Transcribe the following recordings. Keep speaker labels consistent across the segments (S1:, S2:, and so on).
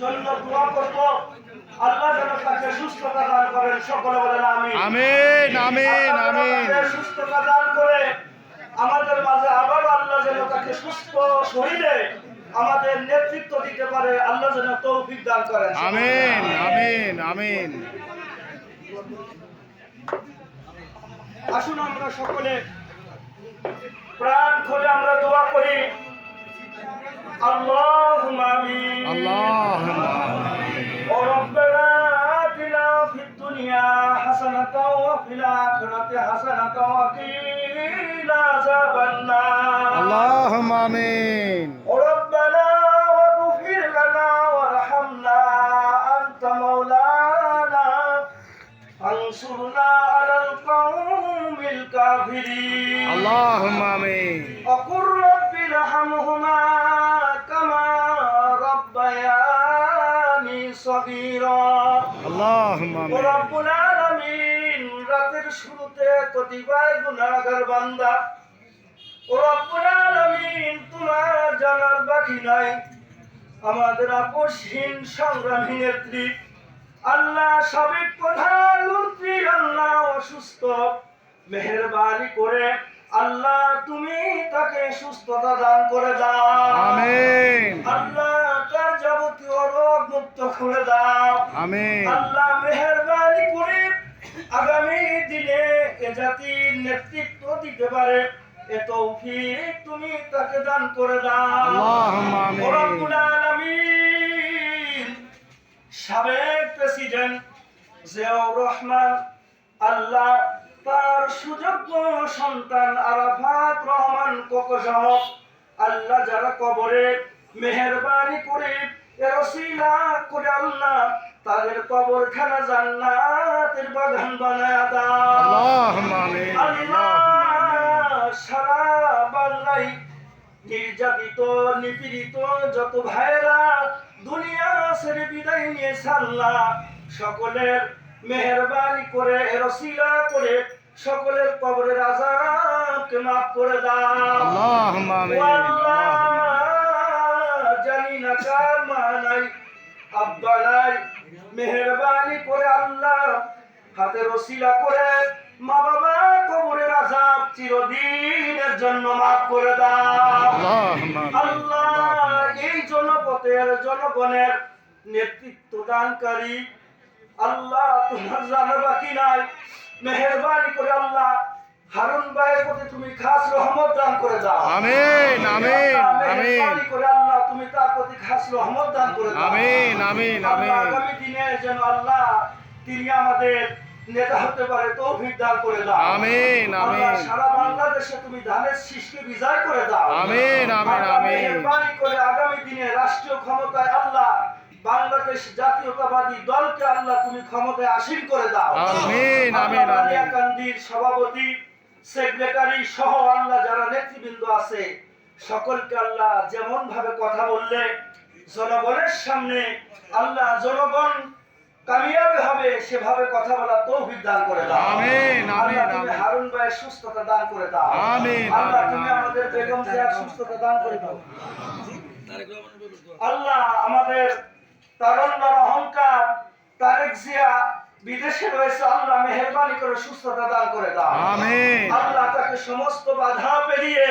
S1: জন্য দোয়া করব। আল্লাহ যেন তাকে সুস্থতা দান করেন সকলে বলেন আমি
S2: আমিন আমিন আমিন।
S1: সুস্থতা দান করে আমাদের মাঝে আবার আল্লাহ যেন তাকে সুস্থ শরীরে আমাদের নেতৃত্ব দিতে পারে আল্লাহ যেন তৌফিক দান করেন।
S2: আমিন আমিন আমিন।
S1: আসুন আমরা সকলে প্রাণ খুলে আমরা দোয়া করি। আল্লাহ الدنيا حسنة وفي الآخرة حسنة وقنا عذاب النار
S2: اللهم آمين
S1: ربنا واغفر لنا وارحمنا أنت مولانا فانصرنا على القوم الكافرين
S2: اللهم آمين
S1: وقل رب ارحمهما كما ربياني صغيرا
S2: আমিন।
S1: রাতের শুরুতে কতিপয় গুনাহগার বান্দা। ও রব্বুল আলামিন তোমার জানার বাকি নাই। আমাদের আপোষহীন সংগ্রামী নেত্রী। আল্লাহ সাবেক প্রধানমন্ত্রী আল্লাহ অসুস্থ। মেহেরবানি করে আল্লাহ তুমি তাকে সুস্থতা দান করে দাও।
S2: আমিন।
S1: আল্লাহ করে দাও।
S2: আমিন।
S1: আল্লাহ মেহরবানি করে আগামী দিনে এ জাতির নেতৃত্ব দিতে পারে। এ তৌফিক তুমি তাকে দান করে দাও। রব্বুল আলামিন। সাবেক প্রেসিডেন্ট জিয়াউর রহমান আল্লাহ তার সুযোগ্য সন্তান আরাফাত রহমান কোকসহ আল্লাহ যারা কবরে মেহেরবানি করে করে আল্লাহ তাদের কবরখানা জান্নাতের বাগান বানায় দাও। সারা বাংলায় নির্যাতিত নিপীড়িত যত ভাইরা দুনিয়া ছেড়ে বিদায় নিয়েছে আল্লাহ সকলের মেহরবানি করে রসিলা করে সকলের কবরের আজাবকে মাফ করে দাও। আল্লাহ, জানি না কার মা নাই। আব্বা নাই। মেহরবানি করে আল্লাহ হাতে রসিলা করে মা বাবা কবরের আজাব চিরদিনের জন্য মাফ করে দাও। আল্লাহ এই জনপথের জনগণের নেতৃত্ব দানকারী। আল্লাহ তোমার জানা বাকি নাই। মেহরবানি করে আল্লাহ হারুন ভাইয়ের প্রতি তুমি খাস রহমত দান করে দাও।
S2: আমিন আমিন আমিন
S1: করে আল্লাহ তুমি তার প্রতি খাস রহমত দান করে দাও।
S2: আমিন আমিন আমিন।
S1: আগামী দিনে যেন আল্লাহ তিনি আমাদের নেতা হতে পারে তৌফিক দান করে দাও।
S2: আমিন, আমিন।
S1: সারা বাংলাদেশে তুমি ধানের শীষকে বিজয় করে দাও।
S2: আমিন, আমিন, আমিন।
S1: মেহেরবানি করে আগামী দিনে রাষ্ট্রীয় ক্ষমতায় আল্লাহ বাংলাদেশ জাতীয়তাবাদী দলকে আল্লাহ তুমি ক্ষমতায় আসীন করে দাও।
S2: আমিন, আমিন, আমিন।
S1: সভাপতি সেক্রেটারি সহ আল্লাহ যারা নেতৃবৃন্দ আছে সকলকে আল্লাহ যেমন ভাবে কথা বললে জনগণের সামনে আল্লাহ জনগণ কামিয়াবি হবে সেভাবে কথা বলা তৌফিক দান করে দাও।
S2: আমিন, আমিন।
S1: হারুন ভাইয়ের সুস্থতা দান করে দাও।
S2: আমিন,
S1: আল্লাহ তুমি আমাদের বেগম জিয়ার সুস্থতা দান করে দাও। আল্লাহ আমাদের তারুণ্যর অহংকার তারেক জিয়া বিদেশে রয়েছে আল্লাহ মেহরবানি করে সুস্থতা দান করে দাও।
S2: আমিন।
S1: আল্লাহ তাকে সমস্ত বাধা পেরিয়ে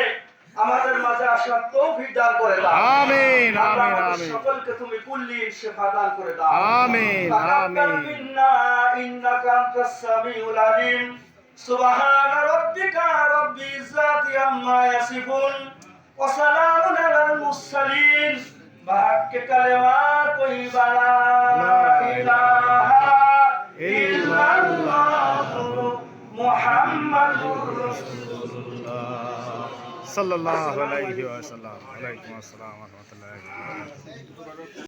S1: আমাদের মাঝে আসার তৌফিক দান করে দাও।
S2: আমিন আমিন আমিন।
S1: সকলকে তুমি কুল্লি শেফা দান করে দাও।
S2: আমিন আমিন।
S1: ইন্নাকা আনতাস সামিউল আলিম। সুবহান রাব্বিকা রাব্বিল ইজ্জাতি আম্মা ইয়াসিফুন। ওয়া সালামুন আলাল মুরসালিন। বাহাক্কে কালেমাত তৈয়বা মুহাম্মাদুর রাসূলুল্লাহ
S2: সাল্লাল্লাহু আলাইহি ওয়াসাল্লাম ওয়া আলাইকুম আসসালাম ওয়া